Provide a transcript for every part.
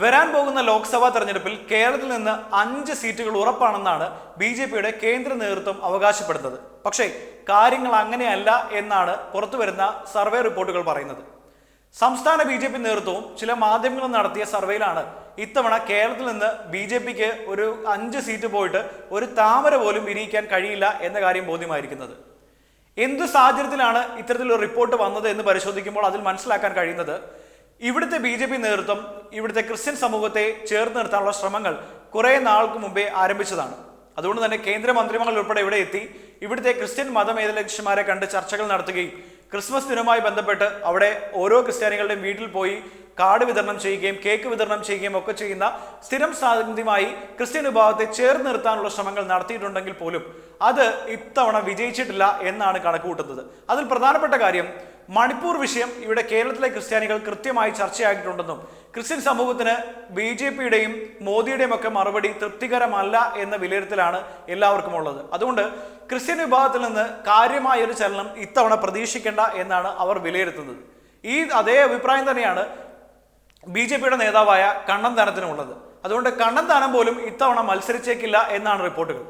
വരാൻ പോകുന്ന ലോക്സഭാ തെരഞ്ഞെടുപ്പിൽ കേരളത്തിൽ നിന്ന് അഞ്ച് സീറ്റുകൾ ഉറപ്പാണെന്നാണ് ബി ജെ പിയുടെ കേന്ദ്ര നേതൃത്വം അവകാശപ്പെടുന്നത്. പക്ഷേ കാര്യങ്ങൾ അങ്ങനെയല്ല എന്നാണ് പുറത്തുവരുന്ന സർവേ റിപ്പോർട്ടുകൾ പറയുന്നത്. സംസ്ഥാന ബി ജെ പി നേതൃത്വവും ചില മാധ്യമങ്ങളും നടത്തിയ സർവേയിലാണ് ഇത്തവണ കേരളത്തിൽ നിന്ന് ബി ജെ പിക്ക് ഒരു അഞ്ച് സീറ്റ് പോയിട്ട് ഒരു താമര പോലും വിരിയിക്കാൻ കഴിയില്ല എന്ന കാര്യം ബോധ്യമായിരിക്കുന്നത്. എന്ത് സാഹചര്യത്തിലാണ് ഇത്തരത്തിലൊരു റിപ്പോർട്ട് വന്നത് എന്ന് പരിശോധിക്കുമ്പോൾ അതിൽ മനസ്സിലാക്കാൻ കഴിയുന്നത് ഇവിടുത്തെ ബി ജെ പി നേതൃത്വം ഇവിടുത്തെ ക്രിസ്ത്യൻ സമൂഹത്തെ ചേർത്ത് നിർത്താനുള്ള ശ്രമങ്ങൾ കുറെ നാൾക്ക് മുമ്പേ ആരംഭിച്ചതാണ്. അതുകൊണ്ട് തന്നെ കേന്ദ്രമന്ത്രിമാർ ഉൾപ്പെടെ ഇവിടെ എത്തി ഇവിടുത്തെ ക്രിസ്ത്യൻ മതമേതലക്ഷന്മാരെ കണ്ട് ചർച്ചകൾ നടത്തുകയും ക്രിസ്മസ് ദിനവുമായി ബന്ധപ്പെട്ട് അവിടെ ഓരോ ക്രിസ്ത്യാനികളുടെയും വീട്ടിൽ പോയി കാർഡ് വിതരണം ചെയ്യുകയും കേക്ക് വിതരണം ചെയ്യുകയും ഒക്കെ ചെയ്യുന്ന സ്ഥിരം സാന്നിധ്യമായി ക്രിസ്ത്യൻ വിഭാഗത്തെ ചേർന്ന് നിർത്താനുള്ള ശ്രമങ്ങൾ നടത്തിയിട്ടുണ്ടെങ്കിൽ പോലും അത് ഇത്തവണ വിജയിച്ചിട്ടില്ല എന്നാണ് കണക്കുകൂട്ടുന്നത്. അതിൽ പ്രധാനപ്പെട്ട കാര്യം മണിപ്പൂർ വിഷയം ഇവിടെ കേരളത്തിലെ ക്രിസ്ത്യാനികൾ കൃത്യമായി ചർച്ചയാക്കിയിട്ടുണ്ടെന്നും ക്രിസ്ത്യൻ സമൂഹത്തിന് ബി ജെ പിയുടെയും മോദിയുടെയും ഒക്കെ മറുപടി തൃപ്തികരമല്ല എന്ന വിലയിരുത്തലാണ് എല്ലാവർക്കും ഉള്ളത്. അതുകൊണ്ട് ക്രിസ്ത്യൻ വിഭാഗത്തിൽ നിന്ന് കാര്യമായ ഒരു ചലനം ഇത്തവണ പ്രതീക്ഷിക്കേണ്ട എന്നാണ് അവർ വിലയിരുത്തുന്നത്. ഈ അതേ അഭിപ്രായം തന്നെയാണ് ബി ജെ പിയുടെ നേതാവായ കണ്ണന്താനത്തിനുമുള്ളത് അതുകൊണ്ട് കണ്ണന്താനം പോലും ഇത്തവണ മത്സരിച്ചേക്കില്ല എന്നാണ് റിപ്പോർട്ടുകൾ.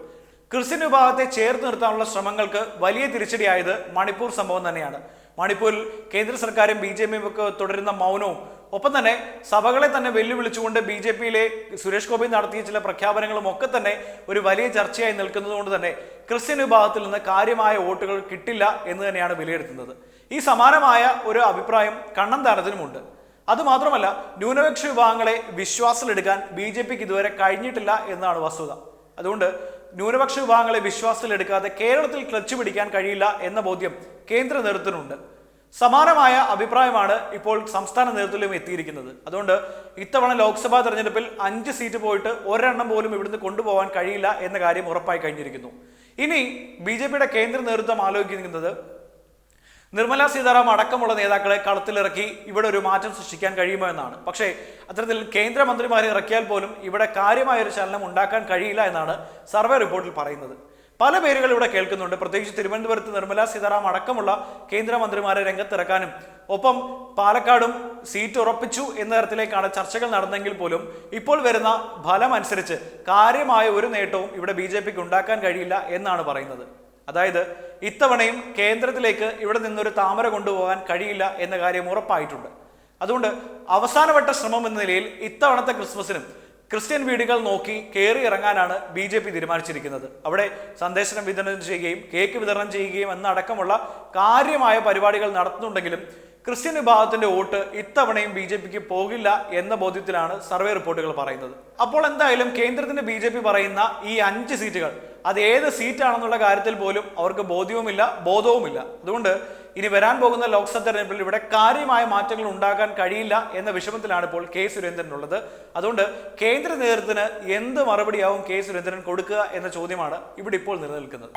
ക്രിസ്ത്യൻ വിഭാഗത്തെ ചേർത്ത് നിർത്താനുള്ള ശ്രമങ്ങൾക്ക് വലിയ തിരിച്ചടിയായത് മണിപ്പൂർ സംഭവം തന്നെയാണ്. മണിപ്പൂരിൽ കേന്ദ്ര സർക്കാരും ബി ജെ പിയും ഒക്കെ തുടരുന്ന മൗനവും ഒപ്പം തന്നെ സഭകളെ തന്നെ വെല്ലുവിളിച്ചുകൊണ്ട് ബി ജെ പിയിലെ സുരേഷ് ഗോപി നടത്തിയ ചില പ്രഖ്യാപനങ്ങളും ഒക്കെ തന്നെ ഒരു വലിയ ചർച്ചയായി നിൽക്കുന്നത് കൊണ്ട് തന്നെ ക്രിസ്ത്യൻ വിഭാഗത്തിൽ നിന്ന് കാര്യമായ വോട്ടുകൾ കിട്ടില്ല എന്ന് തന്നെയാണ് വിലയിരുത്തുന്നത്. ഈ സമാനമായ ഒരു അഭിപ്രായം കണ്ണൻ താരത്തിനുമുണ്ട്. അതുമാത്രമല്ല ന്യൂനപക്ഷ വിഭാഗങ്ങളെ വിശ്വാസത്തിലെടുക്കാൻ ബി ജെ പിക്ക് ഇതുവരെ കഴിഞ്ഞിട്ടില്ല എന്നാണ് വസ്തുത. അതുകൊണ്ട് ന്യൂനപക്ഷ വിഭാഗങ്ങളെ വിശ്വാസത്തിലെടുക്കാതെ കേരളത്തിൽ ക്ലച്ച് പിടിക്കാൻ കഴിയില്ല എന്ന ബോധ്യം കേന്ദ്ര നേതൃത്വത്തിനുണ്ട്. സമാനമായ അഭിപ്രായമാണ് ഇപ്പോൾ സംസ്ഥാന നേതൃത്വത്തിലും എത്തിയിരിക്കുന്നത്. അതുകൊണ്ട് ഇത്തവണ ലോക്സഭാ തെരഞ്ഞെടുപ്പിൽ അഞ്ച് സീറ്റ് പോയിട്ട് ഒരെണ്ണം പോലും ഇവിടുന്ന് കൊണ്ടുപോകാൻ കഴിയില്ല എന്ന കാര്യം ഉറപ്പായി കഴിഞ്ഞിരിക്കുന്നു. ഇനി ബി കേന്ദ്ര നേതൃത്വം ആലോചിക്കുന്നത് നിർമ്മല സീതാറാം അടക്കമുള്ള നേതാക്കളെ കളത്തിലിറക്കി ഇവിടെ ഒരു മാറ്റം സൃഷ്ടിക്കാൻ കഴിയുമോ എന്നാണ്. പക്ഷേ അത്തരത്തിൽ കേന്ദ്രമന്ത്രിമാരെ ഇറക്കിയാൽ പോലും ഇവിടെ കാര്യമായൊരു ചലനം ഉണ്ടാക്കാൻ കഴിയില്ല എന്നാണ് സർവേ റിപ്പോർട്ടിൽ പറയുന്നത്. പല പേരുകൾ ഇവിടെ കേൾക്കുന്നുണ്ട്. പ്രത്യേകിച്ച് തിരുവനന്തപുരത്ത് നിർമ്മല സീതാറാം അടക്കമുള്ള കേന്ദ്രമന്ത്രിമാരെ രംഗത്തിറക്കാനും ഒപ്പം പാലക്കാടും സീറ്റ് ഉറപ്പിച്ചു എന്ന തരത്തിലേക്കാണ് ചർച്ചകൾ നടന്നെങ്കിൽ പോലും ഇപ്പോൾ വരുന്ന ഫലമനുസരിച്ച് കാര്യമായ ഒരു നേട്ടവും ഇവിടെ ബി ഉണ്ടാക്കാൻ കഴിയില്ല എന്നാണ് പറയുന്നത്. അതായത് ഇത്തവണയും കേന്ദ്രത്തിലേക്ക് ഇവിടെ നിന്നൊരു താമര കൊണ്ടുപോകാൻ കഴിയില്ല എന്ന കാര്യം ഉറപ്പായിട്ടുണ്ട്. അതുകൊണ്ട് അവസാനവട്ട ശ്രമം എന്ന നിലയിൽ ഇത്തവണത്തെ ക്രിസ്മസിനും ക്രിസ്ത്യൻ വീടുകൾ നോക്കി കയറി ഇറങ്ങാനാണ് ബി ജെ പി തീരുമാനിച്ചിരിക്കുന്നത്. അവിടെ സന്ദേശനം വിതരണം ചെയ്യുകയും കേക്ക് വിതരണം ചെയ്യുകയും എന്നടക്കമുള്ള കാര്യമായ പരിപാടികൾ നടത്തുന്നുണ്ടെങ്കിലും ക്രിസ്ത്യൻ വിഭാഗത്തിന്റെ വോട്ട് ഇത്തവണയും ബി ജെ പിക്ക് പോകില്ല എന്ന ബോധ്യത്തിലാണ് സർവേ റിപ്പോർട്ടുകൾ പറയുന്നത്. അപ്പോൾ എന്തായാലും കേന്ദ്രത്തിന്റെ ബി പറയുന്ന ഈ അഞ്ച് സീറ്റുകൾ അത് ഏത് സീറ്റാണെന്നുള്ള കാര്യത്തിൽ പോലും അവർക്ക് ബോധ്യവുമില്ല ബോധവുമില്ല. അതുകൊണ്ട് ഇനി വരാൻ പോകുന്ന ലോക്സഭ തെരഞ്ഞെടുപ്പിൽ ഇവിടെ കാര്യമായ മാറ്റങ്ങൾ ഉണ്ടാക്കാൻ കഴിയില്ല എന്ന വിഷമത്തിലാണ് ഇപ്പോൾ കെ സുരേന്ദ്രൻ ഉള്ളത് അതുകൊണ്ട് കേന്ദ്ര നേതൃത്വത്തിന് എന്ത് മറുപടിയാവും കെ സുരേന്ദ്രൻ കൊടുക്കുക എന്ന ചോദ്യമാണ് ഇവിടെ ഇപ്പോൾ നിലനിൽക്കുന്നത്.